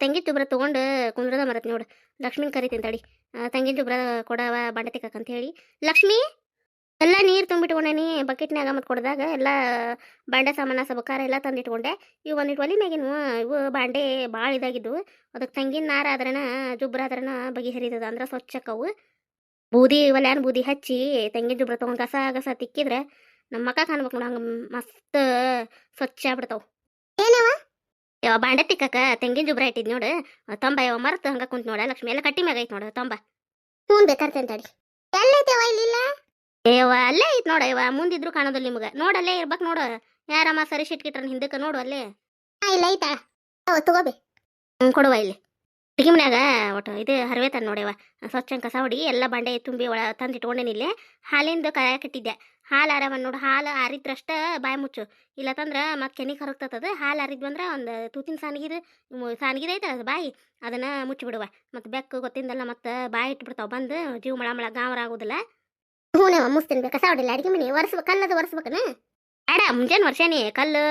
ತೆಂಗಿನ ಜುಬ್ರ ತೊಗೊಂಡು ಕುಂದ್ರದ ಮರತ್ ನೋಡು. ಲಕ್ಷ್ಮಿನ ಕರಿತೀನಿ ತಡಿ. ತಂಗಿ ಜುಬ್ರ ಕೊಡವ ಬಾಂಡೆ ತಿಕ್ಕ ಅಂತ ಹೇಳಿ. ಲಕ್ಷ್ಮಿ! ಎಲ್ಲ ನೀರು ತುಂಬಿಟ್ಕೊಂಡೇನಿ ಬಕೆಟ್ನಾಗ ಮತ್ತು ಕೊಡ್ದಾಗ ಎಲ್ಲ ಬಾಂಡೆ ಸಾಮಾನ, ಸಬಕಾರ ಎಲ್ಲ ತಂದಿಟ್ಕೊಂಡೆ. ಇವು ಒಂದಿಟ್ಟು ಒಲಿ ಮ್ಯಾಗಿನ ಇವು ಬಾಂಡೆ ಭಾಳ ಇದಾಗಿದ್ವು. ಅದಕ್ಕೆ ತಂಗಿನ ನಾರ ಆದ್ರನ, ಜುಬ್ರ ಆದ್ರನ ಬಗೆಹರಿತದ ಅಂದ್ರೆ ಸ್ವಚ್ಛಕ್ಕವು. ಬೂದಿ ಒಲ್ಯಾನ ಬೂದಿ ಹಚ್ಚಿ ತೆಂಗಿನ ಜುಬ್ರ ತೊಗೊಂಡು ಕಸ ಕಸ ತಿಕ್ಕಿದ್ರೆ ನಮ್ಮ ಮಕ್ಕ ಕಾಣ್ಬೇಕು ನೋಡು ಹಂಗೆ ಮಸ್ತ್ ಸ್ವಚ್ಛ ಆಗ್ಬಿಡ್ತಾವ. ಏನವ ಯಾವ ಬಾಂಡೆ ತಿಕ್ಕಕ ತೆಂಗಿನ ಜುಬ್ರ ಇಟ್ಟಿದ್ ನೋಡು. ತಂಬ ಯಾವ ಮರ್ತ ಹಂಗ ಕುಂತ್ ನೋಡ. ಲಕ್ಷ್ಮಿ ಎಲ್ಲ ಕಟ್ಟಿ ಮ್ಯಾಗ ಐತ್ ನೋಡು ತಂಬ. ಹ್ಞೂ ಬೇಕಾರ್ತೇನೆ ತಡಿ ಎಲ್ಲೈತೆವ ಇಲ್ಲಿಲ್ಲ? ಏವ ಅಲ್ಲೇ ಐತ್ ನೋಡ ಇವ. ಮುಂದಿದ್ರು ಕಾಣೋದಿಲ್ಲ ನಿಮ್ಗ. ನೋಡಲ್ಲೇ ಇರ್ಬೇಕು ನೋಡು. ಯಾರಮ್ಮ ಸರಿ ಶಿಟ್ಕಿಟ್ರ ಹಿಂದಕ್ಕೆ ನೋಡು ಅಲ್ಲೇ. ಇಲ್ಲ ಐತಾ. ಅವ ತಗೋಬಿ. ಹ್ಞೂ ಕೊಡುವ ಇಲ್ಲಿ. ಅಡಿಗೆ ಮನ್ಯಾಗ ಒಟ್ಟು ಇದು ಹರವೆ ತಂದು ನೋಡ್ಯವ ಸ್ವಚ್ಛ ಕಸ ಹೊಡಿ ಎಲ್ಲ ಬಾಂಡೆ ತುಂಬಿ ಒಳ ತಂದು ಇಟ್ಕೊಂಡೇನಿ ಹಾಲಿಂದು ಹಾಲಿಂದ ಕಾಯ ಕಟ್ಟಿದ್ದೆ. ಹಾಲು ಆರವ ನೋಡು ಹಾಲು ಆರಿದ್ರಷ್ಟ ಬಾಯಿ ಮುಚ್ಚು. ಇಲ್ಲ ತಂದ್ರ ಮತ್ತೆ ಕೆನಿ ಕರಗ್ತದ ಹಾಲು ಆರಿದ್ವಿ ಅಂದ್ರೆ ಒಂದು ತೂತಿನ ಸಾನಿಗಿದು ಸಾನಿಗಿದೆ ಐತಲ್ಲ ಅದು ಬಾಯಿ ಅದನ್ನ ಮುಚ್ಚಿಬಿಡುವ ಮತ್ತು ಬೆಕ್ಕು ಗೊತ್ತಿಂದಲ್ಲ ಮತ್ತು ಬಾಯಿ ಇಟ್ಬಿಡ್ತಾವ ಬಂದು ಜೀವ ಮಳ ಮಳ ಗಾಂವರ ಆಗೋದಿಲ್ಲ. ಹ್ಞೂ ಮುಸ್ತೀನಿ ಕಸ ಹೊಡಿಲ್ಲ ಅಡಿಗೆ ಮನೆ ಒರೆಸ್ಬೇಕು ಕಲ್ಲದು ಒರೆಸ್ಬೇಕನ? ಬೇಡ ಮುಂಜಾನೆ ವರ್ಷನೇ ಕಲ್ಲು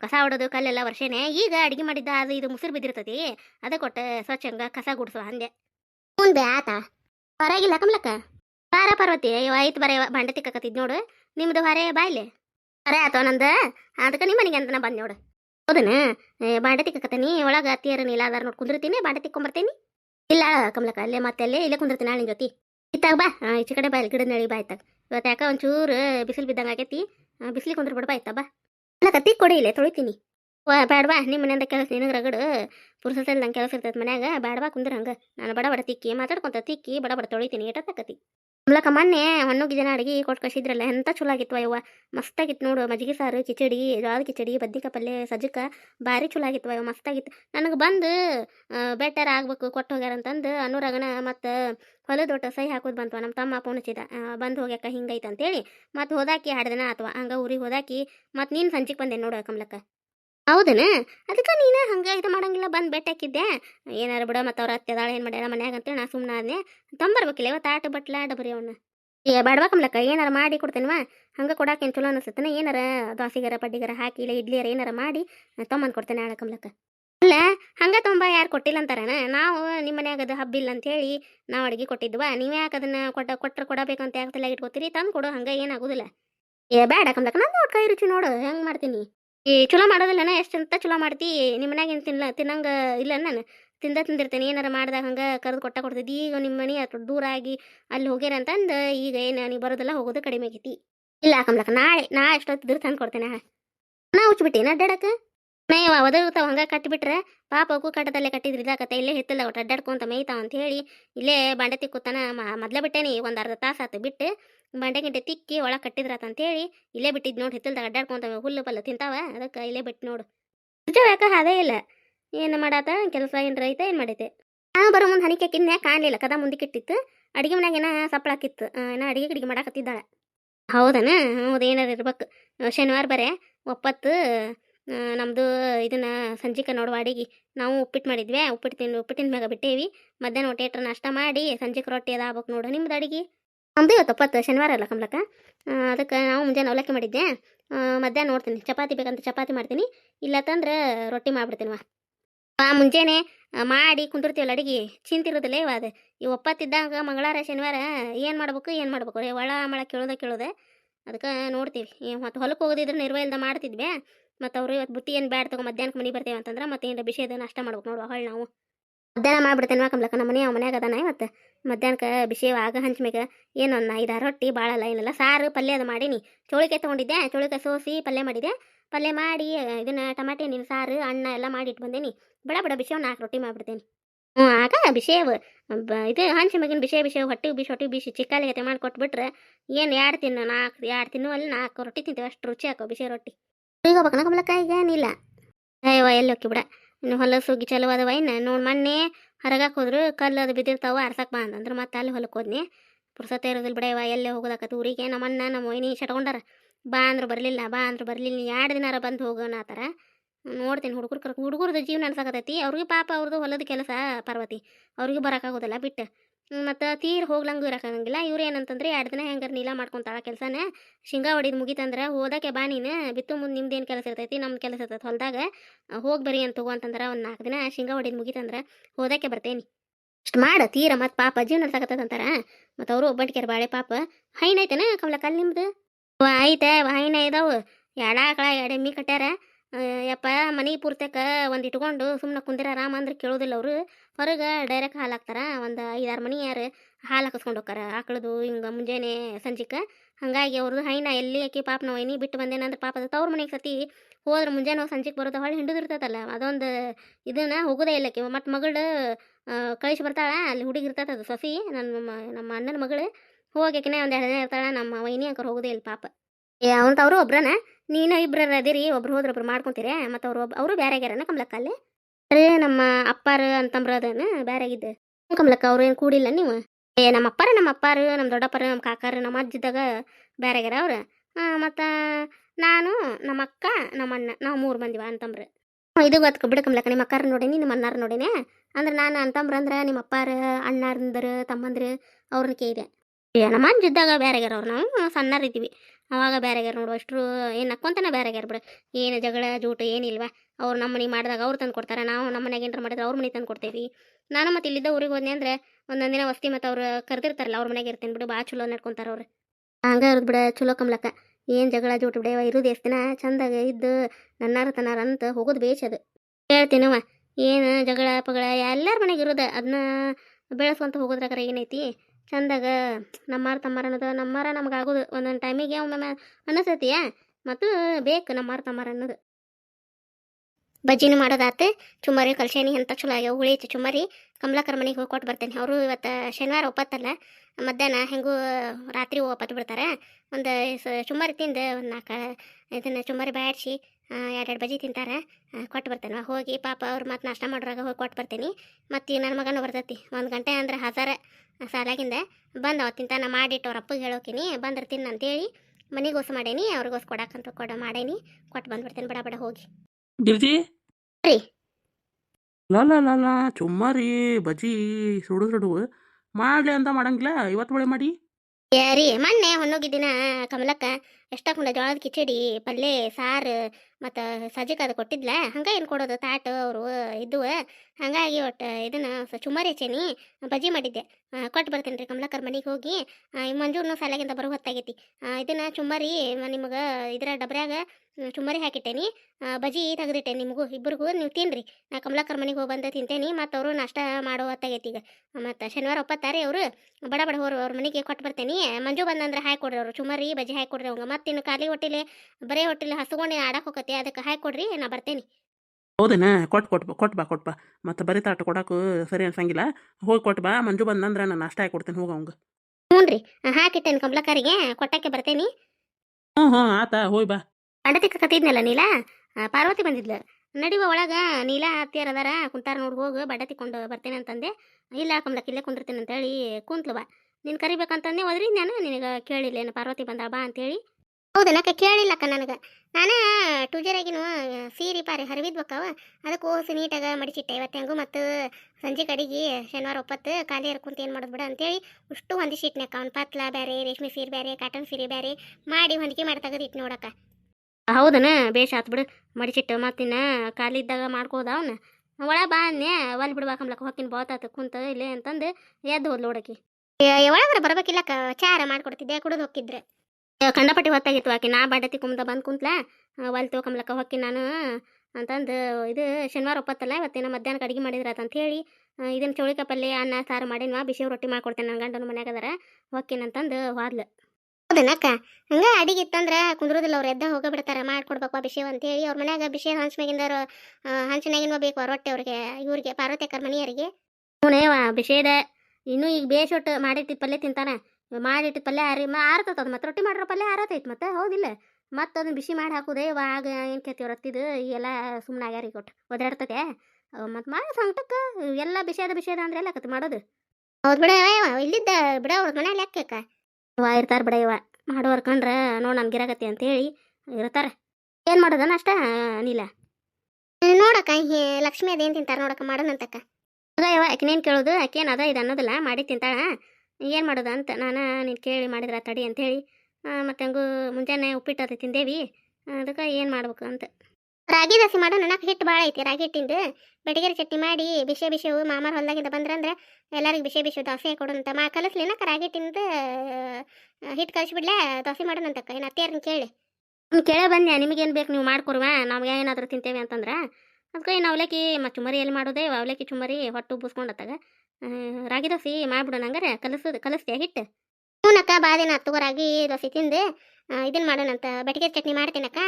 ಕಸ ಹೊಡೋದು ಕಲ್ಲೆಲ್ಲ ವರ್ಷನೇ ಈಗ ಅಡಿಗೆ ಮಾಡಿದ್ದ ಅದು ಇದು ಮುಸುರು ಬಿದ್ದಿರ್ತತಿ ಅದ ಕೊಟ್ಟು ಸ್ವಚ್ಛಂಗ ಕಸ ಗುಡಿಸುವ ಅಂದೆ ಹ್ಞೂ ಬೇ ಆತ. ಪರವಾಗಿಲ್ಲ ಕಮಲಕ್ಕ. ಬಾರ ಪಾರ್ವತಿ ಐತ್ ಬರ ಬಾಂಡೆ ತಿಕ್ಕಕತ್ತಿದ್ ನೋಡು. ನಿಮ್ದು ಹೊರೆ ಬಾಯ್ಲೆ? ಅರೆ ಆತೋ ನಂದ? ಅದಕ್ಕೆ ನಿಮ್ಮ ಮನೆಗೆ ಅಂತ ನಾ ಬಂದ್ ನೋಡು. ಹೌದನ? ಬಾಂಡೆ ತಿಕ್ಕಕತ್ತೀನಿ, ಒಳಗೆ ಅತ್ತಿಯರ ನೀಲ ಅದಾರ ನೋಡಿ ಕುಂದಿರ್ತೀನಿ, ಬಾಂಡೆ ತಿಕ್ಕೊಂಬರ್ತೀನಿ ಇಲ್ಲ ಕಮಲಕ್ಕ, ಅಲ್ಲೇ ಮತ್ತೆ ಅಲ್ಲೇ ಇಲ್ಲೇ ಕುಂದಿರ್ತೀನಿ ನಾಳೆ ಜೊತೆ. ಇತ್ತಾಗ ಬಾ ಈಚೆ ಕಡೆ ಬಾಯ್ ಗಿಡ ನಳಿ ಬಾ ಆಯ್ತಾಗ ಇವತ್ತು ಯಾಕ ಒಂಚೂರು ಬಿಸಿಲು ಬಿದ್ದಂಗೆ ಆಗೈತಿ ಬಿಸಿಲಿ ಕುಂದ್ರ ಬಿಡ್ಬಾ ಆಯ್ತಾ ಬಾ. ಅಲ್ಲ, ಕತ್ತಿ ಕೊಡಿ ಇಲ್ಲೇ, ತೊಳಿತೀನಿ. ಬೇಡವಾ ನಿಮ್ಮ ಮನೆಯಿಂದ ಕೆಲಸ ನಿನಗೆ ರಗಡು ಪುರುಸಲ್ಲಿ ನಂಗೆ ಕೆಲಸ ಇರ್ತೈತೆ ಮನ್ಯಾಗ ಬೇಡವಾ ಕುಂದ್ರ ಹಂಗೆ. ನಾನು ಬಡ ಬಡ ತಿಕ್ಕಿ, ಮಾತಾಡ್ಕೊಂತ ತಿಕ್ಕಿ ಬಡ ಬಡ ತೊಳಿತೀನಿ ಏಟ ತಕ್ಕತಿ ಆಮ್ಲಕ ಮೊನ್ನೆ ಹಣ್ಣುಗಿ ಜನ ಅಡಿಗೆ ಕೊಟ್ಟು ಕಳಿಸಿದ್ರಲ್ಲ, ಎಂತ ಚಲೋ ಆಗಿತ್ತು ಯವ್ವ? ಮಸ್ತಾಗಿತ್ತು ನೋಡು, ಮಜ್ಜಿಗೆ ಸಾರು, ಕಿಚಡಿ, ಜೋಳದ ಕಿಚಡಿ, ಬದ್ನಿಕಾಯಿ ಪಲ್ಯ, ಸಜ್ಜಕ, ಭಾರಿ ಚಲೋ ಆಗಿತ್ತು ಯವ್ವ, ಮಸ್ತಾಗಿತ್ತು. ನನಗೆ ಬಂದು ಬೆಟರ್ ಆಗ್ಬೇಕು ಕೊಟ್ಟು ಹೋಗ್ಯಾರ ಅಂತಂದು ಅನುರಾಗನ ಮತ್ತು ಹೊಲದ ಒಟ್ಟು ಸಹಿ ಹಾಕೋದು ಬಂತು ನಮ್ಮ ತಮ್ಮ ಪುಣಚಿದ ಬಂದು ಹೋಗ್ಯಾಕ ಹಿಂಗೈತೆ ಅಂತೇಳಿ ಮತ್ತು ಹೋದಾಕಿ ಎರಡು ದಿನ ಹಂಗೆ ಹಂಗ ಊರಿಗೆ ಹೋದಾಕಿ ಮತ್ತು ನೀನು ಸಂಜೆಗೆ ಬಂದೆ ನೋಡು ಕಮಲಕ್ಕ ಹೌದನ? ಅದಕ್ಕೆ ನೀನು ಹಂಗೆ ಇದು ಮಾಡಂಗಿಲ್ಲ, ಬಂದು ಬೆಟ್ಟಾಕಿದ್ದೆ ಏನಾರು ಬಿಡ, ಮತ್ತು ಅವ್ರ ಅತ್ತೆ ಏನು ಮಾಡ್ಯಾರ ಮನ್ಯಾಗ ಅಂತೇಳಿ ನಾ ಸುಮ್ಮನೆ ಆದ್ನೆ. ತಂಬರ್ಬೇಕಿಲ್ಲ, ಇವತ್ತು ಆಟ ಬಟ್ಲ ಡಬರಿ ಅವನ್ನ ಏ, ಬೇಡವಾ ಕಮಲಕ್ಕ, ಏನಾರ ಮಾಡಿ ಕೊಡ್ತೇನವ? ಹಂಗೆ ಕೊಡಾಕೇನು ಚಲೋ ಅನಿಸ್ತೇನೆ ಏನಾರ ದೋಸೆಗಾರ ಪಡ್ಡಿಗಾರ ಹಾಕಿ ಇಲ್ಲ ಇಡ್ಲಿಯಾರ ಏನಾರ ಮಾಡಿ ತೊಂಬಂದು ಕೊಡ್ತೇನೆ ಆಳ ಕಮಲಕ್ಕ. ಅಲ್ಲ, ಹಂಗೆ ತುಂಬ ಯಾರು ಕೊಟ್ಟಿಲ್ಲ ಅಂತಾರನ? ನಾವು ನಿಮ್ಮ ಮನ್ಯಾಗ ಅದು ಹಬ್ಬಿಲ್ಲ ಅಂತೇಳಿ ನಾವು ಅಡುಗೆ ಕೊಟ್ಟಿದ್ವಾ? ನೀವು ಯಾಕೆ ಅದನ್ನ ಕೊಟ್ಟ, ಕೊಟ್ರೆ ಕೊಡಬೇಕಂತ ಯಾಕೆ ತಲೆಗೆ ಇಟ್ಕೋತೀರಿ? ತಂದು ಕೊಡು ಹಂಗೆ ಏನಾಗೋದಿಲ್ಲ ಏ, ಬೇಡ ನಾನು ನೋಡಿ ಕೈ ರುಚಿ ನೋಡು, ಹೆಂಗೆ ಮಾಡ್ತೀನಿ? ಈ ಚಲೋ ಮಾಡೋದಿಲ್ಲನ ಎಷ್ಟು ಅಂತ ಚಲೋ ಮಾಡ್ತಿ? ನಿಮ್ಮ ಮನ್ಯಾಗ ಏನು ತಿನ್ನ ತಿನ್ನಂಗೆ ಇಲ್ಲ ನಾನು. ತಿಂದ ತಿಂದಿರ್ತೇನೆ, ಏನಾರ ಮಾಡ್ದಾಗ ಹಂಗೆ ಕರೆದು ಕೊಟ್ಟ ಕೊಡ್ತಿದ್ದಿ ಈಗ ನಿಮ್ಮ ಮನೆ ಅಷ್ಟು ದೂರ ಆಗಿ ಅಲ್ಲಿ ಹೋಗ್ಯಾರ ಅಂತಂದು, ಈಗ ಏನು ನೀವು ಬರೋದೆಲ್ಲ ಹೋಗೋದು ಕಡಿಮೆ ಆಗೈತಿ. ಇಲ್ಲ ಕಮ್ಲಕ್ಕ, ನಾಳೆ ನಾ ಎಷ್ಟೊತ್ತಿದ್ರು ತಂದು ಕೊಡ್ತೇನೆ. ನಾ ಹುಚ್ಚಿಬಿಟ್ಟೇನ ಅಡ್ಡಾಡಕ್ಕೆ? ಮೇವ ಒದರ್ತಾವ ಹಂಗೆ ಕಟ್ಟಿಬಿಟ್ರೆ ಪಾಪ ಅವಕ್ಕೂ ಕಟ್ಟದಲ್ಲೇ ಕಟ್ಟಿದ್ರೆ. ಇದಾಕತ್ತೆ, ಇಲ್ಲೇ ಹಿತ್ತಲ್ಲ ಒಟ್ಟು ಅಡ್ಡಾಡ್ಕೊಂತ ಮೇಯ್ತಾವ ಅಂತ ಹೇಳಿ ಇಲ್ಲೇ ಬಾಂಡೆ ತಿಕ್ಕೋತಾನ ಮೊದ್ಲೇ ಬಿಟ್ಟೇನಿ, ಒಂದು ಅರ್ಧ ತಾಸು ಆತು ಬಿಟ್ಟು ಬಾಂಡೆ ಗಿಂಡೆ ತಿಕ್ಕಿ ಒಳಗೆ ಕಟ್ಟಿದ್ರಾತ ಅಂತೇಳಿ ಇಲ್ಲೇ ಬಿಟ್ಟಿದ್ದು ನೋಡಿ ಹಿತ್ತಲ್ದಾಗ ಅಡ್ಡಾಡ್ಕೊಂತ ಹುಲ್ಲು ಪಲ್ಲು ತಿಂತಾವ, ಅದಕ್ಕೆ ಇಲ್ಲೇ ಬಿಟ್ಟು ನೋಡು. ಯಾಕ ಅದೇ ಇಲ್ಲ. ಏನು ಮಾಡಾತ? ಕೆಲಸ ಏನು ರೈತ ಏನು ಮಾಡೈತೆ ನಾನು ಬರೋ ಮುಂದೆ ಹನಿಕೆ ಕಿನ್ನೆ ಕಾಣಲಿಲ್ಲ, ಕದ ಮುಂದಕ್ಕೆ ಇಟ್ಟಿತ್ತು ಅಡಿಗೆ ಮನ್ಯಾಗ ಏನ ಸಪ್ಪಳಾಕಿತ್ತು ಏನೋ ಅಡುಗೆ ಗಿಡಿಗೆ ಮಾಡಾಕತ್ತಿದ್ದಾಳೆ. ಹೌದನ? ಹೌದು, ಏನಾರು ಇರ್ಬೇಕು. ಶನಿವಾರ ಬರೇ, ಒಪ್ಪತ್ತು ಆ, ಇದನ್ನು ಸಂಜಿಕ ನೋಡುವ ಅಡಿಗೆ ನಾವು ಉಪ್ಪಿಟ್ಟು ಮಾಡಿದ್ವಿ ಉಪ್ಪಿಟ್ಟು ತಿಂದು ಉಪ್ಪಿಟ್ಟಿನ ಮ್ಯಾಗ ಬಿಟ್ಟೇವಿ. ಮಧ್ಯಾಹ್ನ ಹೊಟ್ಟೆ ನಾಷ್ಟ ನಾಷ್ಟ ಮಾಡಿ ಸಂಜಿಕ ರೊಟ್ಟಿ ಅದು ಆಗ್ಬೇಕು ನೋಡು ನಿಮ್ದು ಅಡಿಗೆ. ನಮ್ಮದು ಇವತ್ತು ಶನಿವಾರ ಅಲ್ಲ ಕಮಲಕ್ಕ ಅದಕ್ಕೆ ನಾವು ಮುಂಜಾನೆ ಅವಲಕ್ಕಿ ಮಾಡಿದ್ದೆ. ಮಧ್ಯಾಹ್ನ ನೋಡ್ತೀನಿ ಚಪಾತಿ ಬೇಕಂತ ಚಪಾತಿ ಮಾಡ್ತೀನಿ. ಇಲ್ಲ ತಂದ್ರೆ ರೊಟ್ಟಿ ವಾ. ಆ ಮುಂಜಾನೆ ಮಾಡಿ ಕುಂದಿರ್ತೀವಲ್ಲ ಅಡಿಗೆ ಚಿಂತಿರೋದಿಲ್ಲ ಇವ ಅದು. ಈ ಒಪ್ಪತ್ತಿದ್ದಾಗ ಮಂಗಳವಾರ ಶನಿವಾರ ಏನು ಮಾಡ್ಬೇಕು ಏನು ಮಾಡ್ಬೇಕು? ರೀ ಒಳ ಮಳ ಕೇಳೋದ ಕೇಳೋದೆ. ಅದಕ್ಕೆ ನೋಡ್ತೀವಿ. ಮತ್ತು ಹೊಲಕ್ಕೆ ಹೋಗೋದಿದ್ರೆ ನಿರ್ವಹಿಲ್ದ ಮಾಡ್ತಿದ್ವಿ. ಮತ್ತು ಅವ್ರು ಇವತ್ತು ಬುತ್ತಿ ಏನು ಬ್ಯಾಡ್ ತಗೋ ಮಧ್ಯಾಹ್ನಕ್ಕೆ ಮನೆ ಬರ್ತೇವೆ ಅಂತಂದ್ರೆ ಮತ್ತೆ ಏನು ಅದನ್ನ ನಾಷ್ಟ ಮಾಡ್ಬೇಕು ನೋಡುವ ಹೊಳ್ ನಾವು. ಮಧ್ಯಾಹ್ನ ಮಾಡ್ಬಿಡ್ತೇನೆ ಕಮ್ಲಕ್ಕ ನಮ್ಮ ಮನೆ ಮನ್ಯಾಗ ಅದಾನ ಇವತ್ತು. ಮಧ್ಯಾಹ್ನಕ್ಕೆ ಬಿಸಿ ಆಗ ಹಂಚ್ಮೇಗ ಏನು ಅನ್ನ ಐದಾರು ರೊಟ್ಟಿ ಭಾಳಲ್ಲ ಏನಿಲ್ಲ, ಸಾರು, ಪಲ್ಯ ಅದು ಮಾಡೀನಿ. ಚೋಳಿಕೆ ತೊಗೊಂಡಿದ್ದೆ ಚೋಳಿಕಾಯಿ ಸೋಸಿ ಪಲ್ಯ ಮಾಡಿದೆ ಪಲ್ಯ ಮಾಡಿ ಇದನ್ನ ಟಮಾಟೆ ನೀನು ಸಾರು, ಅನ್ನ ಎಲ್ಲ ಮಾಡಿ ಇಟ್ಟು ಬಂದೇನಿ. ಬಡ ಬಡ ಬಿಸಿ ನಾಲ್ಕು ರೊಟ್ಟಿ ಮಾಡಿಬಿಡ್ತೇನೆ. ಹ್ಞೂ, ಆಗ ಬಿಸಿಯವು ಇದು ಹಂಚಿ ಮಗಿನ ಬಿಸಿ ಬಿಸಿ ಹೊಟ್ಟೆಗೆ ಬಿಸಿ ಹೊಟ್ಟೆ ಬಿಸಿ, ಚಿಕ್ಕಾಲಿಗತೆ ಮಾಡಿ ಕೊಟ್ಬಿಟ್ರೆ ಏನು ಎರಡು ತಿನ್ನು ನಾಲ್ಕು ಎರಡು ತಿನ್ನುವಲ್ಲಿ ನಾಲ್ಕು ರೊಟ್ಟಿ ತಿಂತೇವೆ, ಅಷ್ಟು ರುಚಿ ಹಾಕೋ ಬಿಸಿ ರೊಟ್ಟಿ. ಈಗ ಹೋಗ್ಬೇಕು ಕಮಲಕ್ಕ ಈಗ ಏನಿಲ್ಲ. ಅಯ್ಯವ ಎಲ್ಲಿ ಹೋಗಿ ಬಿಡ. ಇನ್ನು ಹೊಲಸು ಅದಾವ ಇನ್ನು. ನೋಡಿ ಮೊನ್ನೆ ಹೊರಗಾಕ ಹೋದ್ರು ಕಲ್ಲು ಅದು ಬಿದ್ದಿರ್ತಾವ ಅರ್ಸಕ್ಕೆ ಬಾ ಅಂತಂದ್ರೆ ಮತ್ತೆ ಅಲ್ಲಿ ಹೊಲಕ್ಕೆ ಹೋದ್ನಿ. ಪುರ್ಸತ್ತೆ ಇರೋದಿಲ್ಲ ಬಿಡವ ಎಲ್ಲೇ ಹೋಗೋದಾಕತ್ತು ಊರಿಗೆ. ನಮ್ಮ ಅಣ್ಣ, ನಮ್ಮ ಮೊಯ್ನಿ ಶಟ್ಕೊಂಡಾರ ಬಾ ಅಂದ್ರೆ ಬರಲಿಲ್ಲ, ಬಾ ಅಂದ್ರೆ ಬರಲಿಲ್ಲ. ಎರಡು ದಿನಾರ ಬಂದು ಹೋಗೋಣ ಆ ಥರ ನೋಡ್ತೀನಿ ಹುಡುಗರು ಹುಡುಗರದ್ದು ಜೀವನ ಅನ್ಸಕತ್ತೈತಿ. ಅವ್ರಿಗೆ ಪಾಪ ಅವ್ರದ್ದು ಹೊಲದ ಕೆಲಸ ಪಾರ್ವತಿ. ಅವ್ರಿಗೆ ಬರೋಕ್ಕಾಗೋದಿಲ್ಲ ಬಿಟ್ಟು. ಮತ್ತು ತೀರ್ ಹೋಗ್ಲಂಗೂ ಇರೋಕ್ಕಾಗಂಗಿಲ್ಲ ಇವ್ರು ಏನಂತಂದ್ರೆ ಎರಡು ದಿನ ಹೆಂಗಾರ ನೀಲ ಮಾಡ್ಕೊಂತಾಳ ಕೆಲಸನ. ಶೇಂಗಾ ಹೊಡಿದು ಮುಗಿತಂದ್ರೆ ಹೋದಕ್ಕೆ ಬಾ ನೀನು. ಬಿತ್ತು ಮುಂದೆ ನಿಮ್ದೇನು ಕೆಲಸ ಇರ್ತೈತಿ ನಮ್ಮ ಕೆಲಸ ಇರ್ತೈತಿ ಹೊಲದಾಗ. ಹೋಗಿ ಬರಿ ಅಂತ ತಗೋ ಅಂತಂದ್ರೆ ಒಂದು ನಾಲ್ಕು ದಿನ ಶೇಂಗಾ ಹೊಡಿದು ಮುಗಿತಂದ್ರೆ ಹೋದಕ್ಕೆ ಬರ್ತೇನೆ. ಅಷ್ಟು ಮಾಡ ತೀರ ಮತ್ತು ಪಾಪ ಜೀವನ ನಡ್ಸಕತ್ತಂತಾರ ಮತ್ತು ಅವರು ಒಬ್ಬಟ್ಟಿಗೆ ಬಾಳೆ ಪಾಪ. ಹೈನ್ ಐತೆನ ಕಲ್ ನಿಮ್ದು? ಐತೆ ಹೈನ ಇದಾವು ಎಡ ಆಕಳ ಎರಡು ಆ, ಯಪ್ಪ ಮನೆ ಪೂರ್ತಕ್ಕೆ ಒಂದು ಇಟ್ಕೊಂಡು ಸುಮ್ಮನೆ ಕುಂದಿರ ಆರಾಮ ಅಂದ್ರೆ ಕೇಳೋದಿಲ್ಲ ಅವರು. ಹೊರಗೆ ಡೈರೆಕ್ಟ್ ಹಾಲು ಹಾಕ್ತಾರೆ. ಒಂದು ಐದಾರು ಮನಿ ಯಾರು ಹಾಲು ಹಾಕಿಸ್ಕೊಂಡು ಹೋಗ್ತಾರ. ಆಕಳದು ಹಿಂಗೆ ಮುಂಜಾನೆ ಸಂಜಿಕೆ. ಹಾಗಾಗಿ ಅವ್ರದ್ದು ಹೈನ ಎಲ್ಲಿ ಆಕಿ ಪಾಪ ನಾವು ಏನಿ ಬಿಟ್ಟು ಬಂದೇನಂದ್ರೆ ಪಾಪ ಅದು ತವ್ರ ಮನೆಗೆ ಸತಿ ಹೋದ್ರೆ ಮುಂಜಾನೆ ಸಂಜೆಗೆ ಬರೋದು ಹೊಳ್ಳಿ ಹಿಂಡಿದಿರ್ತದಲ್ಲ ಅದೊಂದು ಇದನ್ನ ಹೋಗೋದೇ ಇಲ್ಲಕ್ಕೆ ಮತ್ತು ಮಗಳು ಕಳಿಸಿ ಬರ್ತಾಳೆ. ಅಲ್ಲಿ ಹುಡುಗಿ ಇರ್ತದೆ ಅದು ಸೊಸಿ. ನನ್ನ ನಮ್ಮ ಅಣ್ಣನ ಮಗಳು ಹೋಗಕ್ಕಿನ ಒಂದು ಎರಡು ದಿನ ಇರ್ತಾಳೆ. ನಮ್ಮ ವೈನಿ ಅಂಕರ್ ಹೋಗೋದೇ ಇಲ್ಲ ಪಾಪ. ಏ ಅವಂತ ತವರು ಒಬ್ರನ. ನೀನು ಇಬ್ಬರ ಅದಿರಿ. ಒಬ್ರು ಹೋದ್ರೆ ಒಬ್ರು ಮಾಡ್ಕೊತೀರಿ. ಮತ್ತು ಅವ್ರು ಒಬ್ಬ ಅವರು ಬೇರೆ ಆಗ್ಯಾರನ ಕಮಲಕ್ಕಲ್ಲಿ ಅರೇ, ನಮ್ಮ ಅಪ್ಪಾರು, ಅಂತಂಬ್ರ ಅದನ ಬೇರೆ ಆಗಿದ್ದೆ ಕಮಲಕ್ಕ, ಅವ್ರು ಏನು ಕೂಡಿಲ್ಲ ನೀವು? ಏ, ನಮ್ಮ ಅಪ್ಪಾರ, ನಮ್ಮ ಅಪ್ಪಾರು, ನಮ್ಮ ದೊಡ್ಡಪ್ಪರು, ನಮ್ಮ ಕಾಕಾರ, ನಮ್ಮ ಅಜ್ಜಿದಾಗ ಬೇರೆ ಆಗ್ಯಾರ ಅವ್ರು. ಮತ್ತು ನಾನು, ನಮ್ಮ ಅಕ್ಕ, ನಮ್ಮ ಅಣ್ಣ, ನಾವು ಮೂರು ಮಂದಿವ, ಅಂತಂಬ್ರು. ಇದು ಗೊತ್ತು ಬಿಡು ಕಮಲಕ್ಕ, ನಿಮ್ಮ ಅಕ್ಕಾರ ನೋಡೀನಿ, ನಿಮ್ಮ ಅಣ್ಣಾರ ನೋಡೀನಿ. ಅಂದ್ರೆ ನಾನು ಅಂತಂಬ್ರ ಅಂದ್ರೆ ನಿಮ್ಮ ಅಪ್ಪಾರ, ಅಣ್ಣಾರಂದರು, ತಮ್ಮಂದ್ರು, ಅವ್ರನ್ನ ಕೇಳಿದೆ. ನಮ್ಮ ಜಿದ್ದಾಗ ಬೇರೆ ಆಗ್ಯಾರ ಅವ್ರು. ನಾವು ಸಣ್ಣರ್ ಇದ್ದೀವಿ. ಅವಾಗ ಬೇರೆ ಗ್ಯಾರ ನೋಡು, ಅಷ್ಟ್ರು ಏನು ನಕ್ಕೊಂತಾನೆ ಬೇರೆ ಗ್ಯಾರ ಬಿಡು. ಏನು ಜಗಳ, ಜೂಟು ಏನಿಲ್ವಾ ಅವ್ರು ನಮ್ಮ ಮನೆ ಮಾಡಿದಾಗ ಅವ್ರು ತಂದು ಕೊಡ್ತಾರೆ. ನಾವು ನಮ್ಮ ಮನೆಗೆ ಏನಾರ ಮಾಡಿದ್ರೆ ಅವ್ರ ಮನೆ ತಂದು ಕೊಡ್ತೇವಿ. ನಾನು ಮತ್ತೆ ಇಲ್ಲಿದ್ದ ಊರಿಗೆ ಹೋದ್ನೆ ಅಂದ್ರೆ ಒಂದೊಂದು ದಿನ ವಸ್ತಿ ಮತ್ತು ಅವ್ರು ಕರೆದಿರ್ತಾರಲ್ಲ, ಅವ್ರ ಮನೆಗೆ ಇರ್ತೀನಿ ಬಿಡು. ಭಾಳ ಚಲೋ ನಡ್ಕೊತಾರೆ ಅವ್ರು. ಹಂಗ ಇರೋದು ಬಿಡ, ಚಲೋ ಕಮ್ಲಕ್ಕ. ಏನು ಜಗಳ, ಜೂಟು ಬಿಡವ, ಇರೋದು ಎಷ್ಟು ದಿನ ಚಂದಾಗ ಇದ್ದು ನನ್ನಾರ ತನ್ನಾರ ಅಂತ ಹೋಗೋದು ಬೇಷದು ಹೇಳ್ತೀನವ ಏನು ಜಗಳ, ಪಗಳ, ಎಲ್ಲರ ಮನೆಗೆ ಇರೋದು. ಅದನ್ನ ಬೆಳೆಸ್ಕೊಂತ ಹೋಗೋದ್ರಾಗ ಏನೈತಿ? ಚಂದಾಗ ನಮ್ಮಾರ ತಮ್ಮಾರ ಅನ್ನೋದು ನಮ್ಮಾರ ನಮ್ಗೆ ಆಗೋದು ಒಂದೊಂದು ಟೈಮಿಗೆ ಒಮ್ಮೊಮ್ಮೆ ಅನಿಸ್ತೈತಿಯ ಮತ್ತು ಬೇಕು ನಮ್ಮಾರ ತಮ್ಮಾರ ಅನ್ನೋದು. ಬಜ್ಜಿನೂ ಮಾಡೋದಾತು. ಚುಮ್ಮರಿ ಕಲ್ಸೇನಿ ಅಂತ ಚಲೋ ಆಗ್ಯಾವ ಹುಳಿ ಐತಿ ಚುಮ್ಮರಿ. ಕಮಲಾಕರ ಮನೆಗೆ ಹೋಗಿ ಕೊಟ್ಟು ಬರ್ತೇನೆ. ಅವರು ಇವತ್ತು ಶನಿವಾರ ಒಪ್ಪತ್ತಲ್ಲ. ಮಧ್ಯಾಹ್ನ ಹೆಂಗೂ ರಾತ್ರಿ ಒಪ್ಪತ್ತು ಬಿಡ್ತಾರೆ. ಒಂದು ಚುಮ್ಮರಿ ತಿಂದು ಒಂದು ನಾಲ್ಕು ಇದನ್ನು ಚುಮ್ಮರಿ ಬಾಡಿಸಿ ಎರಡೆರಡು ಬಜ್ಜಿ ತಿಂತಾರೆ. ಕೊಟ್ಟು ಬರ್ತೇನೆ ಹೋಗಿ ಪಾಪ ಅವ್ರು ಮತ್ತೆ ನಾಷ್ಟ ಮಾಡೋರಾಗ ಹೋಗಿ ಕೊಟ್ಟು ಬರ್ತೀನಿ. ಮತ್ತು ನನ್ನ ಮಗನೂ ಬರ್ತೈತಿ. ಒಂದು ಗಂಟೆ ಅಂದ್ರೆ ಹಜಾರ ಸಾಲಾಗಿಂದ ಬಂದು ಅವ ತಿಂತಾನ ಮಾಡಿಟ್ಟು ಅವ್ರ ಅಪ್ಪಗೆ ಹೇಳೋಕಿನಿ. ಬಂದ್ರೆ ತಿನ್ನಂತೇಳಿ ಮನೆಗೋಸ್ ಮಾಡೇನಿ. ಅವ್ರಿಗೋಸ್ ಕೊಡಕ್ಕಂತ ಕೊಡ ಮಾಡೇನಿ. ಕೊಟ್ಟು ಬಂದ್ಬಿಡ್ತೇನೆ ಬಡ ಬಡ ಹೋಗಿ. ಗಿರ್ಜಿ ರೀ. ಲಾ ಲಲ ಚುಮ್ಮರಿ ಬಜ್ಜಿ ಸುಡು ಸುಡು ಮಾಡ್ಲಿ ಅಂತ ಮಾಡಂಗಿಲ್ಲ ಇವತ್ತು ಒಳ್ಳೆ ಮಾಡಿ. ಯಾರಿ ಮೊನ್ನೆ ಹೊನ್ನೋಗಿ ದಿನ ಕಮಲಕ್ಕ ಎಷ್ಟಾಕೊಂಡ ಜೋಳದ ಕಿಚಡಿ ಪಲ್ಯ ಸಾರು ಮತ್ತು ಸಜ್ಜಿಗೆ ಅದು ಕೊಟ್ಟಿದ್ಲ? ಹಂಗೆ ಏನು ಕೊಡೋದು? ತಾಟು, ಅವರು ಇದ್ದುವ ಹಂಗಾಗಿ ಒಟ್ಟು ಇದನ್ನು ಚುಮ್ಮರಿ ಹಚ್ಚೇನಿ, ಬಜ್ಜಿ ಮಾಡಿದ್ದೆ. ಕೊಟ್ಟು ಬರ್ತೇನೆ ರೀ ಕಮಲಕರ್ ಮನೆಗೆ ಹೋಗಿ. ಈ ಮಂಜೂರ್ನು ಸಾಲಾಗಿಂದ ಬರೋ ಹೊತ್ತಾಗೈತಿ. ಇದನ್ನು ಚುಮ್ಮರಿ ನಿಮಗೆ ಇದರ ಡಬ್ರ್ಯಾಗ ಚುಮ್ಮರಿ ಹಾಕಿಟ್ಟೇನಿ. ಬಜಿ ಬಜ್ಜಿ ತೆಗೆದಿಟ್ಟೆ ನಿಮಗೂ, ಇಬ್ಬರಿಗೂ ನೀವು ತಿನ್ನಿರಿ ನಾ ಕಮಲಕರ್ ಮನೆಗೆ ಹೋಗಿ ಬಂದು ತಿಂತೇನೆ, ಮತ್ತು ಅವರು ನಾಷ್ಟ ಮಾಡೋ ಹೊತ್ತಾಗೈತಿ ಈಗ. ಮತ್ತು ಶನಿವಾರ ಒಪ್ಪತ್ತಾರೆ ಅವರು. ಬಡ ಬಡ ಹೋರು ಅವ್ರ ಮನೆಗೆ ಕೊಟ್ಟು ಬರ್ತೇನೆ. ಮಂಜು ಬಂದಂದ್ರೆ ಹಾಕಿ ಕೊಡ್ರಿ ಅವರು. ಚುಮರಿ ಬಜ್ಜಿ ಹಾಕಿ ಕೊಡ್ರಿ ಅವಂಗ. ಮತ್ತೆ ಇನ್ನು ಖಾಲಿ ಹೊಟ್ಟಿಲೆ ಬರೇ ಹೊಟ್ಟಿಲೆ ಹಸ್ಕೊಂಡು ಆಡಕ್ಕೆ ಹೋಗತ್ತೆ ಅದಕ್ಕೆ ಹಾಕಿ ಕೊಡ್ರಿ ನಾ ಬರ್ತೇನೆ. ಹೌದೇನ? ಕೊಟ್ಟು ಕೊಟ್ಟು ಕೊಟ್ಟು ಬಾ ಕೊಟ್ಟು ಬಾ. ಮತ್ತು ಬರೀ ತಾಟ ಕೊಡೋಕೆ ಸರಿ ಅನ್ಸಂಗಿಲ್ಲ. ಹೋಗಿ ಕೊಟ್ಟು ಬಾ ಮಂಜು ಬಂದಂದ್ರ ನಾನು ನಾಷ್ಟ ಹಾಕಿ ಕೊಡ್ತೇನೆ ಹೋಗ ಅವಂಗ. ಹ್ಞೂ ರೀ ಹಾಕಿಟ್ಟೇನೆ ಕಮಲಕಾರಿಗೆ ಕೊಟ್ಟಕ್ಕೆ ಬರ್ತೇನೆ. ಹ್ಞೂ ಹ್ಞೂ ಆತ ಹೋಯ್ ಬಾ. ಅಂಡತಿಕ್ಕ ಕತ್ತಿದ್ನಲ್ಲ ನೀಲಾ? ಪಾರ್ವತಿ ಬಂದಿದ್ಲು. ನಡಿವ ಒಳಗ ನೀಲಾ ಅತ್ತಿಯರ್ ಅದಾರ ಕುಂತಾರ ನೋಡಿ ಹೋಗು ಬಡ್ಡ ತಿಕ್ಕೊಂಡು ಬರ್ತೇನೆ ಅಂತಂದೆ. ಇಲ್ಲ ಕಮಲಕ್ಕ ಇಲ್ಲೇ ಕುಂದಿರ್ತೀನಿ ಅಂತೇಳಿ ಕುಂತ್ಲು ಬಾ. ನೀನು ಕರಿಬೇಕಂತಂದೆ ಹೋದ್ರಿ ನಾನು ನಿನಗೆ ಕೇಳಿಲ್ಲ ಏನು ಪಾರ್ವತಿ ಬಂದ ಬಾ ಅಂತೇಳಿ. ಹೌದನಕ್ಕ ಕೇಳಿಲ್ಲಕ್ಕ ನನಗೆ. ನಾನು ಟೂಜರಾಗಿನು ಸೀರೆ ಪಾರಿ ಹರಿವಿದ್ಬೇಕವ ಅದಕ್ಕೆ ಓಸಿ ನೀಟಾಗ ಮಡಿಚಿಟ್ಟೆ. ಇವತ್ತು ಹೆಂಗು ಮತ್ತು ಸಂಜೆ ಕಡೆಗೆ ಶನಿವಾರ ಒಪ್ಪತ್ತು ಖಾಲಿ ಹರ್ಕೊಂತ ಏನು ಮಾಡೋದು ಬಿಡ ಅಂತೇಳಿ ಅಷ್ಟು ಹೊಂದಿಸಿಟ್ನಕ್ಕ ಅವ್ನು ಪತ್ಲ ಬೇರೆ ರೇಷ್ಮೆ ಸೀರೆ ಬೇರೆ ಕಾಟನ್ ಸೀರೆ ಬೇರೆ ಮಾಡಿ ಹೊಂದಿಕೆ ಮಾಡಿ ತೆಗೆದಿಟ್ಟು ನೋಡಕ್ಕ. ಹೌದನ? ಬೇಷ್ ಆತು ಬಿಡು. ಮಡಿಚಿಟ್ಟು ಮತ್ತಿನ್ನ ಖಾಲಿ ಇದ್ದಾಗ ಮಾಡ್ಕೋದ ಅವನ? ಒಳ ಬಾ ಅನ್ನೆ ಒಲ್ ಬಿಡ್ಬೇಕಂಬ್ಲಕ್ಕ ಕಂಬ್ಲಕ್ಕ ಬಾತಾತ ಕುಂತ ಇಲ್ಲೇ ಅಂತಂದು ಎದ್ದು ಹೋದ್ಲು ನೋಡಕ್ಕೆ ಒಳಗಡೆ ಬರ್ಬೇಕಿಲ್ಲಕ್ಕ? ಚಾರ ಮಾಡ್ಕೊಡ್ತಿದ್ದೆ, ಕುಡಿದು ಹೋಗಿದ್ರೆ ಕಂಡಪಟ್ಟಿ ಹೊತ್ತಾಗಿತ್ತು ಆಕೆ. ನಾ ಬಾಡತಿ ಕುಮ್ದ ಬಂದು ಕುಂತ್ಲ ಒಲ್ ತಗೊಂಬ್ಲಕ್ಕ ಹೊಕ್ಕಿ ನಾನು ಅಂತಂದು ಇದು ಶನಿವಾರ ಒಪ್ಪತ್ತಲ್ಲ ಇವತ್ತಿನ ಮಧ್ಯಾಹ್ನಕ್ಕೆ ಅಡುಗೆ ಮಾಡಿದ್ರೆ ಅಂತ ಹೇಳಿ ಇದನ್ನ ಚೌಳಿಕಾಯಿ ಪಲ್ಯ ಅನ್ನ ಸಾರು ಮಾಡಿನ್ವಾ ಬಿಸಿ ರೊಟ್ಟಿ ಮಾಡ್ಕೊಡ್ತೇನೆ ನನ್ನ ಗಂಡನ ಮನ್ಯಾಗ ಅದಾರ ಹೊಕ್ಕಿನಂತಂದು ಹೋದ್ಲು. ಹೌದನಕ್ಕ? ಹಂಗ ಅಡಿಗೆ ಇತ್ತಂದ್ರೆ ಕುಂದ್ರೋದಿಲ್ಲ ಅವ್ರು ಎದ್ದ ಹೋಗ ಬಿಡ್ತಾರ ಮಾಡ್ಕೊಡ್ಬೇಕು ಅಂತ ಹೇಳಿ ಅವ್ರ ಮನ್ಯಾಗ ಅಭಿಷೇಕ ಹಂಚ್ಮ್ಯಾಗಿಂದ ಹಂಚಿನಾಗಿನ ಬೇಕು ರೊಟ್ಟಿ ಅವ್ರಿಗೆ ಇವ್ರಿಗೆ ಪಾರ್ವತಿ ಅಕ್ಕರ ಮನೆಯವರಿಗೆ ಹ್ಞೂ ಬಿಷೇದ ಇನ್ನೂ ಈಗ ಬೇಸೊಟ್ಟು ಮಾಡಿರ್ತಿ ಪಲ್ಯ ತಿಂತಾನ ಮಾಡಿಟ್ಟಿದ್ದ ಪಲ್ಯ ಆರಿ ಅದು ಮತ್ತೆ ರೊಟ್ಟಿ ಮಾಡಿರೋ ಪಲ್ಯ ಆರತೈತೆ ಮತ್ತೆ, ಹೌದಿಲ್ಲ. ಮತ್ತೆ ಅದನ್ನ ಬಿಸಿ ಮಾಡಿ ಹಾಕುದೇ ಆಗ ಏನು ಕೇಳ್ತೀವಿ ರೊಟ್ಟಿದು ಎಲ್ಲ ಸುಮ್ಮನೆ ಆಗ್ಯಾರ ಕೊಟ್ಟು ಒಟ್ಟು ಒದಾಡ್ತದೆ ಮತ್ತೆ ಮಾಡಿ ಸಂಕಟಕ್ಕೆ ಎಲ್ಲ ಬಿಸಿಯಾದ ಬಿಸಿಯಾದ ಅಂದ್ರೆ ಎಲ್ಲ ಕತ್ ಮಾಡೋದು. ಹೌದು ಬಿಡ ಇಲ್ಲಿದ್ದ ಬಿಡ, ಅವ್ರ ಮನೇಲಿ ಯಾಕೆ ವಾ ಇರ್ತಾರ ಬಿಡ ಇವ ಮಾಡೋರ್ ಕಂಡ್ರೆ ನೋಡ್ ನನ್ ಅಂತ ಅಂತೇಳಿ ಇರ್ತಾರೆ. ಏನು ಮಾಡೋದನ ಅಷ್ಟ, ಅನಿಲ? ನೋಡಕ್ಕ ಲಕ್ಷ್ಮಿ ಅದೇನ್ ತಿಂತಾರೆ ನೋಡಕ್ಕ, ಮಾಡೋಣಂತಕ್ಕ. ಅದ ಯಾವ ಏನು ಕೇಳೋದು, ಆಕೇನು ಅದ, ಇದು ಅನ್ನೋದಿಲ್ಲ, ಮಾಡಿ ತಿಂತಾಳ. ಏನು ಮಾಡೋದು ಅಂತ ನಾನು ನೀನು ಕೇಳಿ ಮಾಡಿದ್ರೆ ತಡಿ ಅಂಥೇಳಿ ಮತ್ತು ಹಂಗೂ ಮುಂಜಾನೆ ಉಪ್ಪಿಟ್ಟು ಅದು ತಿಂದೇವಿ ಅದಕ್ಕೆ ಏನು ಮಾಡ್ಬೇಕು ಅಂತ. ರಾಗಿ ದೋಸೆ ಮಾಡೋ, ನನಗೆ ಹಿಟ್ಟು ಭಾಳ ಐತಿ. ರಾಗಿ ಹಿಟ್ಟಿಂದು ಬೆಟಗೇರಿ ಚಟ್ನಿ ಮಾಡಿ ಬಿಸಿ ಬಿಸಿವು ಮಾಮಾರ ಹೊಲ್ದಾಗಿಂದ ಬಂದ್ರಂದ್ರೆ ಎಲ್ಲರಿಗೆ ಬಿಸಿ ಬಿಸಿ ದೋಸೆ ಕೊಡೋಣಂತ ಮಾ ಕಲಿಸ್ಲಿನಕ್ಕ ರಾಗಿ ಹಿಟ್ಟಿಂದ ಹಿಟ್ಟು ಕಲಿಸ್ಬಿಡ್ಲೆ, ದೋಸೆ ಮಾಡೋಣಂತಕ್ಕ ಏನು ಅತ್ತೆಯರ್ನ ಕೇಳಿ. ಹ್ಞೂ ಕೇಳೇ ಬನ್ನಿ ನಿಮಗೇನು ಬೇಕು ನೀವು ಮಾಡ್ಕೊಡುವ, ನಾವು ಏನಾದರೂ ತಿಂತೇವೆ ಅಂತಂದ್ರೆ. ಅದಕ್ಕೆ ಏನು ಅವಲಕ್ಕಿ ಮತ್ತು ಚುಮರಿ ಎಲ್ಲಿ ಮಾಡೋದೇ, ಅವಲಕ್ಕಿ ಚುಮರಿ ಹೊಟ್ಟು ಬೂಸ್ಕೊಂಡತ್ತಾಗ ರಾಗಿ ದೋಸೆ ಮಾಡ್ಬಿಡೋಣ ಹಂಗಾರೆ. ಕಲಸೋದು ಕಲಿಸ್ತೀಯ ಹಿಟ್ಟು? ಹ್ಞೂನಕ್ಕ ಬಾದಿನ ತಗೋ ರಾಗಿ ದೋಸೆ ತಿಂದು. ಇದನ್ನು ಮಾಡೋಣಂತ ಬೆಟಗೆ ಚಟ್ನಿ ಮಾಡ್ತೀನಕ್ಕ.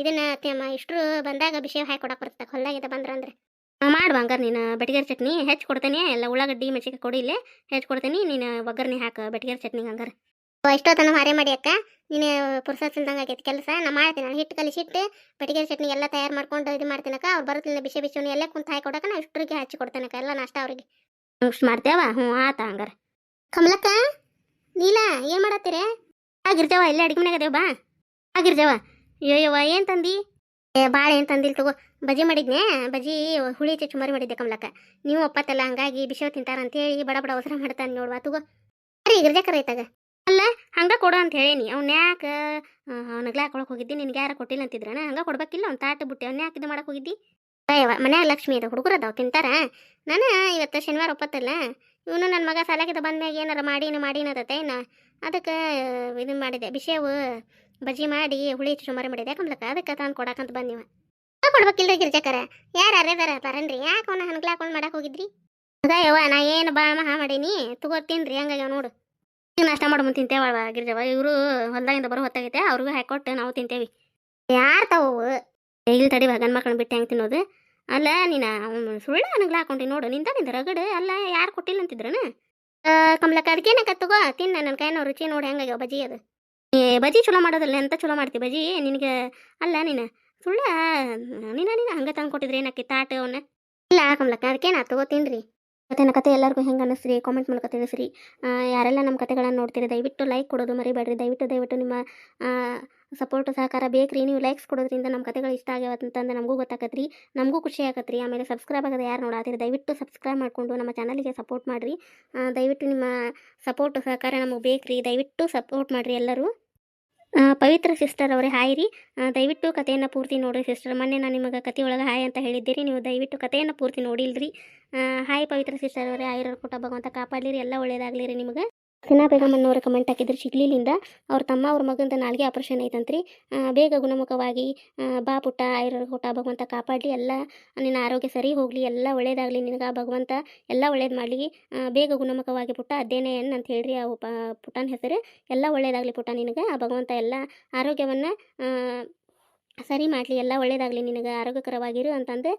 ಇದನ್ನು ಇಷ್ಟರು ಬಂದಾಗ ಬಿಸಿ ಹಾಕಿ ಕೊಡಕ್ಕೆ ಬರುತ್ತೆ? ಹೊಲ್ದಾಗಿದ್ದ ಬಂದ್ರಂದ್ರೆ ಮಾಡುವ ಹಂಗಾರೆ ನೀನು. ಬೆಟಗೇರಿ ಚಟ್ನಿ ಹೆಚ್ಚು ಕೊಡ್ತೇನೆ. ಎಲ್ಲ ಉಳ್ಳಾಗಡ್ಡಿ ಮೆಣಸಿಗೆ ಕೊಡಿ ಇಲ್ಲೇ. ಹೆಚ್ಚು ಕೊಡ್ತೀನಿ. ನೀನು ಒಗ್ಗರಣೆ ಹಾಕು ಬೆಟಗೇರಿ ಚಟ್ನಿ ಹಂಗಾರೆ. ಎಷ್ಟೊತ್ತನ ಹಾರೆ ಮಾಡಿ ಅಕ್ಕ. ನೀನು ಪುರ್ಸತ್ ಆಗೈತೆ ಕೆಲಸ. ನಾ ಮಾಡ್ತೀನಿ. ನಾನು ಹಿಟ್ಟು ಕಲಿಸಿಟ್ಟು ಬೆಟಗೇರಿ ಚಟ್ನಿ ಎಲ್ಲ ತಯಾರು ಮಾಡ್ಕೊಂಡು ಇದು ಮಾಡ್ತೀನಕ್ಕ. ಅವ್ರು ಬರುತ್ತಿಲ್ಲ ಬಿಸಿ ಬಿಸಿ ಎಲ್ಲ ಕುಂತು ಹಾಕಿ ಕೊಡಕ್ಕೆ ನಾ ಇಷ್ಟರಿಗೆ ಹಚ್ಚಿ ಕೊಡ್ತೇನಕ್ಕ. ಎಲ್ಲ ನಾಷ್ಟ ಅವ್ರಿಗೆ. ಇಷ್ಟು ಮಾಡ್ತೇವ? ಹ್ಞೂ, ಆತ ಹಂಗಾರೆ. ಕಮಲಕ್ಕ, ನೀಲ, ಏನು ಮಾಡತ್ತೀರ? ಆಗಿರ್ಜವ ಇಲ್ಲೇ ಅಡಿಗೆ ಮನೆಗೆ ಅದೇವ, ಬಾ. ಆಗಿರ್ಜವ ಅಯ್ಯೋಯ್ಯವ ಏನು ತಂದಿ? ಏ ಭಾಳ ಏನು ತಂದಿಲ್ಲ ತಗೋ. ಬಜಿ ಮಾಡಿದ್ನೆ ಬಜಿ ಹುಳಿ ಚುಮರಿ ಮಾಡಿದ್ದೆ ಕಮಲಕ್ಕ. ನೀವು ಒಪ್ಪತ್ತಲ್ಲ, ಹಂಗಾಗಿ ಬಿಸಿವ ತಿಂತಾರ ಅಂತೇಳಿ ಬಡ ಬಡ ಅವಸರ ಮಾಡ್ತಾನೆ ನೋಡ್ವಾ ತಗೋ. ಅರಿ ಗಿರ್ಜಕ್ಕರ ಐತಾಗ ಅಲ್ಲ, ಹಂಗ ಕೊಡು ಅಂತ ಹೇಳೇನಿ. ಅವ್ನ ಯಾಕ ಅವನಿಗೆ ಹಾಕೊಳಕ್ ಹೋಗಿದ್ದಿ? ನಿನ್ಗೆ ಯಾರ ಕೊಟ್ಟಿಲ್ಲ ಅಂತಿದ್ರಣ ಹಂಗ ಕೊಡ್ಬೇಕಿಲ್ಲ, ಅವ್ನು ತಾಟ ಬುಟ್ಟಿ. ಅವ್ನ ಯಾಕೆ ಇದು ಮಾಡಕ್ ಹೋಗಿದ್ದಿ? ಅಯ್ಯವ ಮನ್ಯಾಗ ಲಕ್ಷ್ಮಿ ಅದು ಹುಡುಗರು ಅದಾವ, ತಿಂತಾರ? ನಾನು ಇವತ್ತು ಶನಿವಾರ ಒಪ್ಪತ್ತಲ್ಲ? ಇವನು ನನ್ನ ಮಗ ಸಾಲಾಗಿದ್ದ ಬಂದಾಗ ಏನಾರ ಮಾಡೀನು ಮಾಡೀನದತ್ತೆ ನಾ ಅದಕ್ಕೆ ಇದನ್ನ ಮಾಡಿದೆ, ಬಿಸಿಯವು ಬಜ್ಜಿ ಮಾಡಿ ಹುಳಿ ಚುಮರಿ ಮಾಡಿದೆ. ಕಮ್ಲಕ್ಕ ಅದಕ್ಕೆ ತಂದು ಕೊಡಕಂತ ಬಂದಿವ ಕೊಡ್ಬೇಕಿಲ್ರಿ ಗಿರ್ಜಕರ ಯಾರು ಅರೇದಾರ ಬರನ್ರಿ ಯಾಕೆ ಅವನ ಹನ್ಗ್ಲ ಹಾಕೊಂಡು ಮಾಡಕ್ ಹೋಗಿದ್ರಿ? ಅದ ಯವ್ವ, ನಾ ಏನು ಬಾ ಮಹಾ ಮಾಡೀನಿ ತಗೋತೀನ್ರಿ ಹಂಗಾಗ್ಯಾವ ನೋಡು. ಈಗ ನಾಷ್ಟ ಮಾಡ್ಬಂದು ತಿಂತೇವಲ್ವ ಗಿರ್ಜವ. ಇವರು ಹೊಲ್ದಾಗಿಂದ ಬರೋ ಹೊತ್ತಾಗೈತೆ, ಅವ್ರಿಗೂ ಹಾಕೊಟ್ಟು ನಾವು ತಿಂತೇವಿ. ಯಾರು ತಾವು ಇಲ್ಲಿ ತಡಿ ಗಂಡು ಮಕ್ಕಳನ್ನ ಬಿಟ್ಟು ಹೆಂಗೆ ತಿನ್ನೋದು? ಅಲ್ಲ, ನೀನು ಸುಳ್ಳು ನನಗ್ಲ ಹಾಕೊಂಡಿ ನೋಡು, ನಿಂದ ನಿಂದ ರಗಡು, ಅಲ್ಲ ಯಾರು ಕೊಟ್ಟಿಲ್ಲ ಅಂತಿದ್ರನ? ಕಮಲಕ್ಕ ಅದಕ್ಕೇನಕ್ಕ ತಗೋ? ತಿನ್ನ ನನ್ನ ಕೈನೋ ರುಚಿ ನೋಡಿ ಹೆಂಗಾಗ್ಯಾವ ಬಜಿ ಅದು. ಬಜಿ ಚಲೋ ಮಾಡೋದಲ್ಲ, ಎಂತ ಚಲೋ ಮಾಡ್ತಿ ಬಜಿ? ನಿನಗೆ, ಅಲ್ಲ ನೀನು, ಸುಳ್ಳ, ನೀನ, ನೀನು ಹಂಗೆ ತಂದು ಕೊಟ್ಟಿದ್ರಿ ಏನಕ್ಕೆ, ತಾಟ ಅವನ್ನ ಇಲ್ಲ ಕಮಲಕ್ಕ ಅದಕ್ಕೇನ ತಗೋತೀನ್ರಿ ಮತ್ತೆ ನನ್ನ ಕತೆ ಎಲ್ಲರಿಗೂ ಹೆಂಗೆ ಅನ್ನಿಸ್ರಿ ಕಾಮೆಂಟ್ ಮೂಲಕ ತಿಳಿಸ್ರಿ. ಯಾರೆಲ್ಲ ನಮ್ಮ ಕತೆಗಳನ್ನು ನೋಡ್ತೀರಿ, ದಯವಿಟ್ಟು ಲೈಕ್ ಕೊಡೋದು ಮರಿಬೇಡ್ರಿ. ದಯವಿಟ್ಟು ದಯವಿಟ್ಟು ನಿಮ್ಮ ಸಪೋರ್ಟ್ ಸಹಕಾರ ಬೇಕ್ರಿ. ನೀವು ಲೈಕ್ಸ್ ಕೊಡೋದ್ರಿಂದ ನಮ್ಮ ಕತೆಗಳು ಇಷ್ಟ ಆಗ್ಯಾವಂತಂದ್ರೆ ನಮಗೂ ನಮಗೂ ಗೊತ್ತಾಕತ್ರಿ. ನಮಗೂ ಖುಷಿ ಆಗತ್ರಿ. ಆಮೇಲೆ ಸಬ್ಸ್ಕ್ರೈಬ್ ಆಗೋದು ಯಾರು ನೋಡಾತೀರಿ? ದಯವಿಟ್ಟು ಸಬ್ಸ್ಕ್ರೈಬ್ ಮಾಡಿಕೊಂಡು ನಮ್ಮ ಚಾನಲಿಗೆ ಸಪೋರ್ಟ್ ಮಾಡಿರಿ. ದಯವಿಟ್ಟು ನಿಮ್ಮ ಸಪೋರ್ಟ್ ಸಹಕಾರ ನಮಗೆ ಬೇಕ್ರಿ. ದಯವಿಟ್ಟು ಸಪೋರ್ಟ್ ಮಾಡಿರಿ ಎಲ್ಲರೂ. ಪವಿತ್ರ ಸಿಸ್ಟರ್ ಅವರೇ, ಹಾಯ್ ರೀ. ದಯವಿಟ್ಟು ಕಥೆಯನ್ನು ಪೂರ್ತಿ ನೋಡಿರಿ ಸಿಸ್ಟರ್. ಮೊನ್ನೆ ನಾನು ನಿಮಗೆ ಕತೆ ಒಳಗೆ ಹಾಯ್ ಅಂತ ಹೇಳಿದ್ದೀರಿ. ನೀವು ದಯವಿಟ್ಟು ಕಥೆಯನ್ನು ಪೂರ್ತಿ ನೋಡಿಲ್ರಿ. ಹಾಯ್ ಪವಿತ್ರ ಸಿಸ್ಟರ್ ಅವರೇ, ಆಯುರ್ವೇದ ಕೊಟ್ಟ ಭಗವಂತ ಕಾಪಾಡಲಿರಿ ಎಲ್ಲ ಒಳ್ಳೆಯದಾಗಲಿ ರೀ ನಿಮಗೆ. ಸಿನಾ ಬೇಗಮ್ಮನವರು ಕಮೆಂಟ್ ಹಾಕಿದ್ರು ಶಿಗ್ಲಿಲಿಂದ. ಅವ್ರ ತಮ್ಮ ಅವ್ರ ಮಗಂದ ನಾಲ್ಗೆ ಆಪರೇಷನ್ ಐತಂತ್ರಿ. ಬೇಗ ಗುಣಮುಖವಾಗಿ ಬಾ ಪುಟ್ಟ ಆಯುರ್ವೇದ ಪುಟ್ಟ, ಭಗವಂತ ಕಾಪಾಡಲಿ, ಎಲ್ಲ ನಿನ್ನ ಆರೋಗ್ಯ ಸರಿ ಹೋಗಲಿ, ಎಲ್ಲ ಒಳ್ಳೇದಾಗಲಿ, ನಿನಗೆ ಭಗವಂತ ಎಲ್ಲ ಒಳ್ಳೇದು ಮಾಡಲಿ. ಬೇಗ ಗುಣಮುಖವಾಗಿ ಪುಟ್ಟ ಅದೇನೇನ್ ಅಂತ ಹೇಳ್ರಿ ಆ ಪುಟ್ಟನ ಹೆಸರು. ಎಲ್ಲ ಒಳ್ಳೇದಾಗಲಿ ಪುಟ್ಟ ನಿನಗೆ, ಆ ಭಗವಂತ ಎಲ್ಲ ಆರೋಗ್ಯವನ್ನು ಸರಿ ಮಾಡಲಿ, ಎಲ್ಲ ಒಳ್ಳೇದಾಗಲಿ, ನಿನಗೆ ಆರೋಗ್ಯಕರವಾಗಿರು ಅಂತಂದು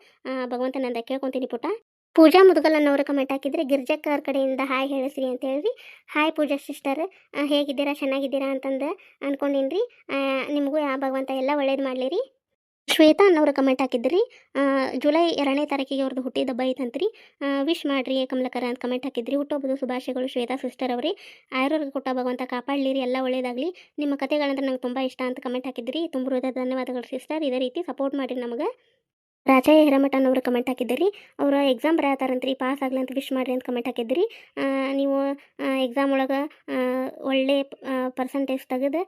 ಭಗವಂತ ನಂದ ಕೇಳ್ಕೊತೀನಿ ಪುಟ್ಟ. ಪೂಜಾ ಮುದುಗಲನ್ನವರು ಕಮೆಂಟ್ ಹಾಕಿದ್ರೆ ಗಿರ್ಜಕ್ಕರ್ ಕಡೆಯಿಂದ ಹಾಯ್ ಹೇಳಿಸ್ರಿ ಅಂತ ಹೇಳ್ರಿ. ಹಾಯ್ ಪೂಜಾ ಸಿಸ್ಟರ್ ಹೇಗಿದ್ದೀರಾ? ಚೆನ್ನಾಗಿದ್ದೀರಾ ಅಂತಂದು ಅನ್ಕೊಂಡಿನ್ರಿ. ಆ, ನಿಮಗೂ ಆ ಭಗವಂತ ಎಲ್ಲ ಒಳ್ಳೇದು ಮಾಡಲಿ ರೀ ಶ್ವೇತಾ ಅನ್ನೋರು ಕಮೆಂಟ್ ಹಾಕಿದ್ರಿ. ಜುಲೈ ಎರಡನೇ ತಾರೀಕಿಗೆ ಅವ್ರದ್ದು ಹುಟ್ಟಿದ ಹಬ್ಬ ಐತಂತ್ರಿ. ವಿಶ್ ಮಾಡ್ರಿ ಕಮಲಕರ ಅಂತ ಕಮೆಂಟ್ ಹಾಕಿದ್ರಿ. ಹುಟ್ಟುಹಬ್ಬದ ಶುಭಾಶಯಗಳು ಶ್ವೇತಾ ಸಿಸ್ಟರ್ ಅವ್ರಿ. ಆಯುರ್ವೇದ ಕೊಟ್ಟ ಭಗವಂತ ಕಾಪಾಡಲಿರಿ ಎಲ್ಲ ಒಳ್ಳೇದಾಗಲಿ. ನಿಮ್ಮ ಕತೆಗಳಂದ್ರೆ ನಂಗೆ ತುಂಬ ಇಷ್ಟ ಅಂತ ಕಮೆಂಟ್ ಹಾಕಿದ್ರಿ. ತುಂಬ ಹೃದಯ ಧನ್ಯವಾದಗಳು ಸಿಸ್ಟರ್ ಇದೇ ರೀತಿ ಸಪೋರ್ಟ್ ಮಾಡಿರಿ ನಮಗೆ. ರಾಜಯ್ಯ ಹಿರಮಠ ಅನ್ನೋರು ಕಮೆಂಟ್ ಹಾಕಿದ್ದೀರಿ. ಅವರು ಎಕ್ಸಾಮ್ ಬರೆಯತಾರಂತ್ರಿ ಪಾಸ್ ಆಗಲಿ ಅಂತ ವಿಶ್ ಮಾಡಿರಿ ಅಂತ ಕಮೆಂಟ್ ಹಾಕಿದ್ದೀರಿ. ನೀವು ಎಕ್ಸಾಮ್ ಒಳಗೆ ಒಳ್ಳೆ ಪರ್ಸೆಂಟೇಜ್ ತೆಗೆದು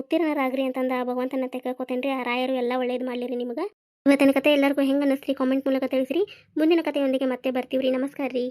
ಉತ್ತೀರ್ಣರಾಗ್ರಿ ಅಂತಂದು ಭಗವಂತನ ತೆಗೆಕೋತೇನೆ ರೀ ಆ ರಾಯರು ಎಲ್ಲ ಒಳ್ಳೇದು ಮಾಡಲಿರಿ ನಿಮಗೆ. ಇವತ್ತಿನ ಕತೆ ಎಲ್ಲರಿಗೂ ಹೆಂಗೆ ಅನ್ನಿಸ್ರಿ ಕಾಮೆಂಟ್ ಮೂಲಕ ತಿಳಿಸ್ರಿ. ಮುಂದಿನ ಕಥೆಯೊಂದಿಗೆ ಮತ್ತೆ ಬರ್ತೀವಿ ರೀ ನಮಸ್ಕಾರ ರೀ